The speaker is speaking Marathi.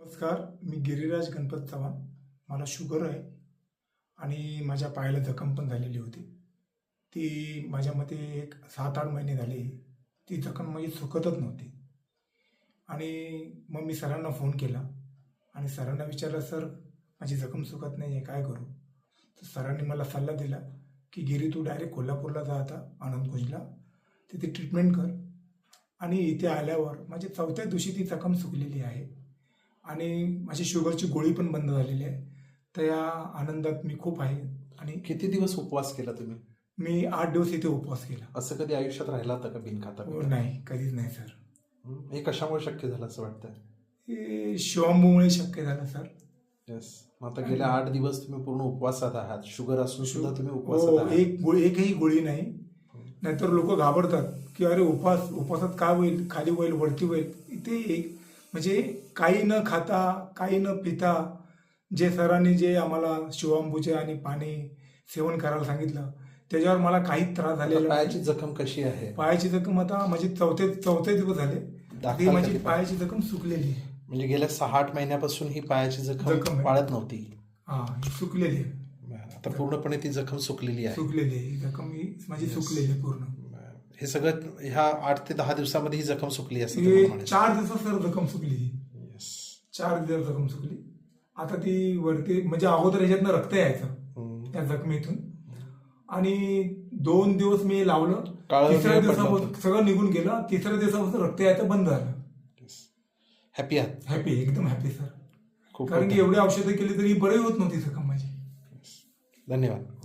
नमस्कार मी गिरिराज गणपत चव्हाण. मला शुगर आहे आणि माझ्या पायाला जखम पण झालेली होती. ती माझ्या मते एक सात आठ महिने झाले. ती जखम माझी सुकतच नव्हती. आणि मग मी सरांना फोन केला आणि सरांना विचारलं सर माझी जखम सुकत नाही आहे काय करू? तर सरांनी मला सल्ला दिला की गिरी तू डायरेक्ट कोल्हापूरला जा आता आनंद कुंजला. तिथे ट्रीटमेंट कर. आणि इथे आल्यावर माझी चौथ्या दिवशी ती जखम सुकलेली आहे. आणि माझी शुगरची गोळी पण बंद झालेली आहे. तर या आनंदात मी खूप आहे. आणि किती दिवस उपवास केला तुम्ही? मी आठ दिवस इथे उपवास केला. असं कधी आयुष्यात राहिला होता का बिन खाता हो, नाही कधीच नाही सर. हं? कशामुळे शक्य झालं असं वाटतं हे शिवांबूमुळे शक्य झालं सर. येस मग आता गेल्या आठ दिवस तुम्ही पूर्ण उपवासात आहात. शुगर असून सुद्धा तुम्ही उपवासात हो एक गोळी एकही गोळी नाही. नाहीतर लोक घाबरतात की अरे उपवास उपवासात काय होईल? खाली होईल वरती होईल? इथे एक म्हणजे काही न खाता काही न पिता जे सरांनी जे आम्हाला शिवांबूचे आणि पाणी सेवन करायला सांगितलं त्याच्यावर मला काहीच त्रास झालेला पायाची. जखम कशी आहे पायाची जखम आता माझी चौथे चौथे दिवस झाले ती माझी? पायाची जखम सुकलेली आहे म्हणजे गेल्या सहा आठ महिन्यापासून ही पायाची जखम. पाळत नव्हती हा सुकलेली. आता पूर्णपणे ती जखम सुकलेली आहे सुकलेली आहे ही जखम ही माझी Yes. सुकलेली आहे पूर्ण. हे सगळं ह्या आठ ते दहा दिवसामध्ये ही जखम सुकली असं तुम्हाला म्हणायचं. चार दिवसात सर जखम सुकली ही. चार दिवस जखम सुकली. आता ती वरती म्हणजे अगोदर ह्याच्यातनं रक्त यायचं. त्या जखमेतून. आणि दोन दिवस मी लावलं. तिसऱ्या दिवसापासून. सगळं निघून गेलं. तिसऱ्या दिवसापासून रक्त यायचं बंद झालं. हॅपी आहात. हॅपी एकदम हॅपी सर कारण की एवढी औषधं केली तरी बरंही होत नव्हती जखम माझी. धन्यवाद.